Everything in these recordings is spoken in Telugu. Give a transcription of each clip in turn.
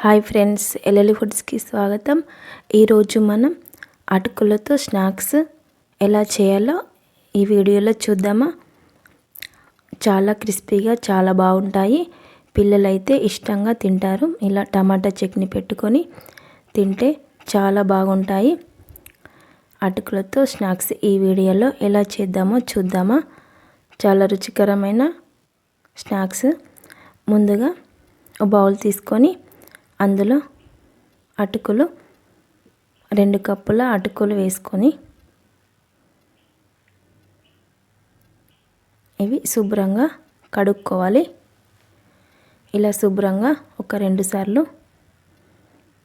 హాయ్ ఫ్రెండ్స్ ఎల్ఎల్ ఫుడ్స్కి స్వాగతం. ఈరోజు మనం అటుకులతో స్నాక్స్ ఎలా చేయాలో ఈ వీడియోలో చూద్దామా? చాలా క్రిస్పీగా చాలా బాగుంటాయి. పిల్లలైతే ఇష్టంగా తింటారు. ఇలా టమాటా చట్నీ పెట్టుకొని తింటే చాలా బాగుంటాయి. అటుకులతో స్నాక్స్ ఈ వీడియోలో ఎలా చేద్దామో చూద్దామా? చాలా రుచికరమైన స్నాక్స్. ముందుగా బౌల్ తీసుకొని అందులో అటుకులు రెండు కప్పుల అటుకులు వేసుకొని ఇవి శుభ్రంగా కడుక్కోవాలి. ఇలా శుభ్రంగా ఒక రెండు సార్లు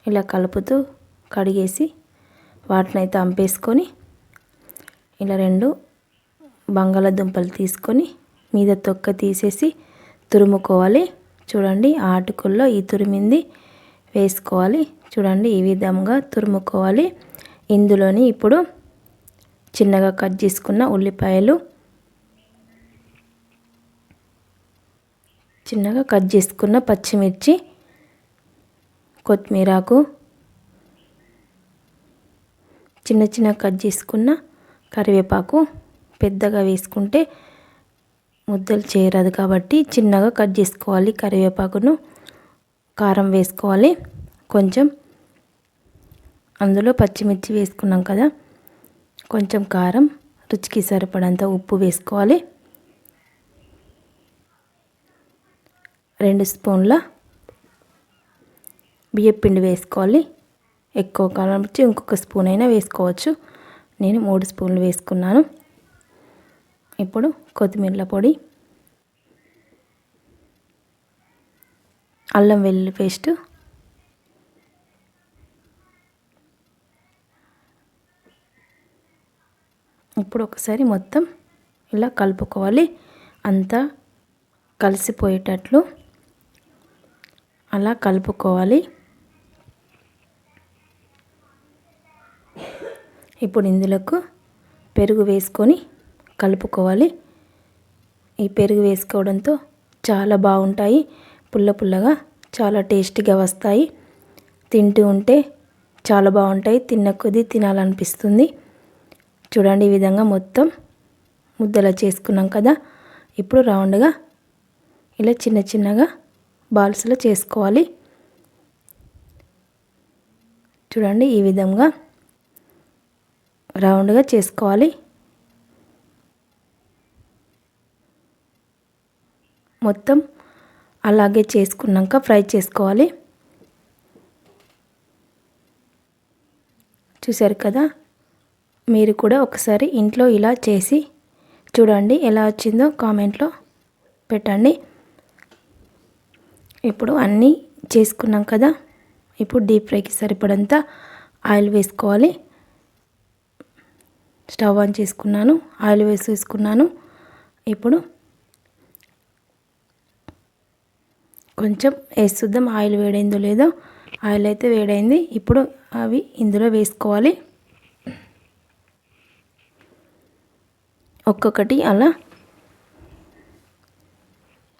ఇలా కలుపుతూ కడిగేసి వాటిని అయితే అంపేసుకొని ఇలా రెండు బంగాళదుంపలు తీసుకొని మీద తొక్క తీసేసి తురుముకోవాలి. చూడండి ఆ అటుకుల్లో ఈ తురిమింది వేసుకోవాలి. చూడండి ఈ విధంగా తురుముకోవాలి. ఇందులోని ఇప్పుడు చిన్నగా కట్ చేసుకున్న ఉల్లిపాయలు చిన్నగా కట్ చేసుకున్న పచ్చిమిర్చి కొత్తిమీరాకు చిన్న చిన్న కట్ చేసుకున్న కరివేపాకు పెద్దగా వేసుకుంటే ముద్దలు చేరదు కాబట్టి చిన్నగా కట్ చేసుకోవాలి కరివేపాకును. కారం వేసుకోవాలి. కొంచెం అందులో పచ్చిమిర్చి వేసుకున్నాం కదా. కొంచెం కారం రుచికి సరిపడంత ఉప్పు వేసుకోవాలి. రెండు స్పూన్ల బియ్యపిండి వేసుకోవాలి. ఎక్కువ కాలం వచ్చి ఇంకొక స్పూన్ అయినా వేసుకోవచ్చు. నేను మూడు స్పూన్లు వేసుకున్నాను. ఇప్పుడు కొత్తిమీర పొడి అల్లం వెల్లుల్లి పేస్ట్. ఇప్పుడు ఒకసారి మొత్తం ఇలా కలుపుకోవాలి. అంతా కలిసిపోయేటట్లు అలా కలుపుకోవాలి. ఇప్పుడు ఇందులోకి పెరుగు వేసుకొని కలుపుకోవాలి. ఈ పెరుగు వేసుకోవడంతో చాలా బాగుంటాయి. పుల్ల పుల్లగా చాలా టేస్టీగా వస్తాయి. తింటూ ఉంటే చాలా బాగుంటాయి. తిన్న కొద్దీ తినాలనిపిస్తుంది. చూడండి ఈ విధంగా మొత్తం ముద్దలా చేసుకున్నాం కదా. ఇప్పుడు రౌండ్గా ఇలా చిన్న చిన్నగా బాల్స్లో చేసుకోవాలి. చూడండి ఈ విధంగా రౌండ్గా చేసుకోవాలి. మొత్తం అలాగే చేసుకున్నాక ఫ్రై చేసుకోవాలి. చూసారు కదా? మీరు కూడా ఒకసారి ఇంట్లో ఇలా చేసి చూడండి ఎలా వచ్చిందో కామెంట్లో పెట్టండి. ఇప్పుడు అన్నీ చేసుకున్నాం కదా? ఇప్పుడు డీప్ ఫ్రైకి సరిపడంత ఆయిల్ వేసుకోవాలి. స్టవ్ ఆన్ చేసుకున్నాను ఆయిల్ వేసి వేసుకున్నాను ఇప్పుడు కొంచెం వేసుద్దాం. ఆయిల్ వేడైందో లేదో ఆయిల్ అయితే వేడైంది. ఇప్పుడు అవి ఇందులో వేసుకోవాలి. ఒక్కొక్కటి అలా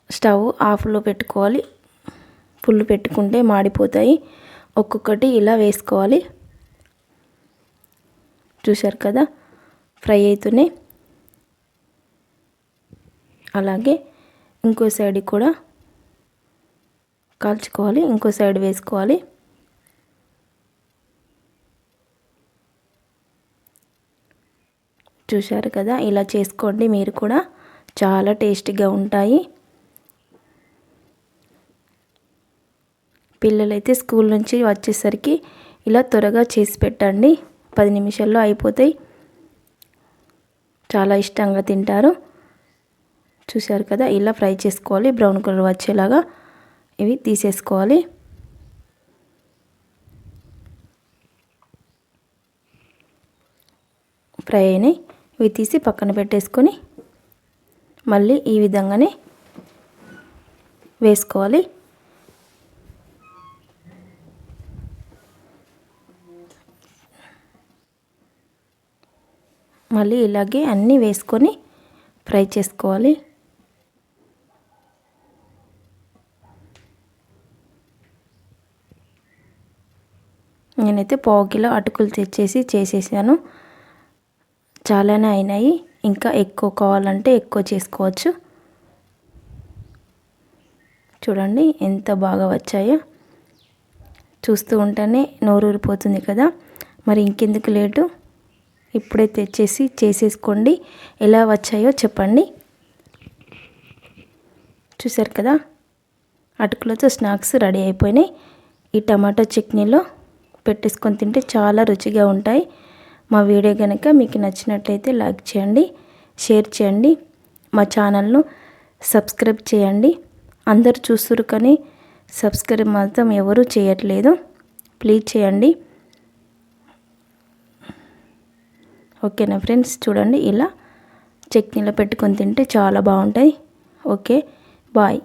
స్టవ్ ఆఫ్లో పెట్టుకోవాలి. ఫుల్ పెట్టుకుంటే మాడిపోతాయి. ఒక్కొక్కటి ఇలా వేసుకోవాలి. చూశారు కదా? ఫ్రై అవుతూనే అలాగే ఇంకో సైడ్ కూడా కాల్చుకోవాలి ఇంకో సైడ్ వేసుకోవాలి. చూశారు కదా ఇలా చేసుకోండి మీరు కూడా చాలా టేస్టీగా ఉంటాయి. పిల్లలైతే స్కూల్ నుంచి వచ్చేసరికి ఇలా త్వరగా చేసి పెట్టండి. పది నిమిషాల్లో అయిపోతాయి. చాలా ఇష్టంగా తింటారు. చూశారు కదా ఇలా ఫ్రై చేసుకోవాలి బ్రౌన్ కలర్ వచ్చేలాగా. ఇవి తీసేసుకోవాలి. ఫ్రై అయినాయి. ఇవి తీసి పక్కన పెట్టేసుకొని మళ్ళీ ఈ విధంగానే వేసుకోవాలి. మళ్ళీ ఇలాగే అన్నీ వేసుకొని ఫ్రై చేసుకోవాలి. నేనైతే పావు కిలో అటుకులు తెచ్చేసి చేసేసాను. చాలానే అయినాయి. ఇంకా ఎక్కువ కావాలంటే ఎక్కువ చేసుకోవచ్చు. చూడండి ఎంత బాగా వచ్చాయో. చూస్తూ ఉంటేనే నోరూరిపోతుంది కదా. మరి ఇంకెందుకు లేటు? ఇప్పుడే తెచ్చేసి చేసేసుకోండి. ఎలా వచ్చాయో చెప్పండి. చూసారు కదా? అటుకులతో స్నాక్స్ రెడీ అయిపోయినాయి. ఈ టమాటో చట్నీలో పెట్టేసుకొని తింటే చాలా రుచిగా ఉంటాయి. మా వీడియో కనుక మీకు నచ్చినట్లయితే లైక్ చేయండి షేర్ చేయండి మా ఛానల్ను సబ్స్క్రైబ్ చేయండి. అందరు చూస్తురు కానీ సబ్స్క్రైబ్ మాత్రం ఎవరూ చేయట్లేదు. ప్లీజ్ చేయండి. ఓకేనా ఫ్రెండ్స్? చూడండి ఇలా చట్నీలో పెట్టుకొని తింటే చాలా బాగుంటాయి. Okay bye.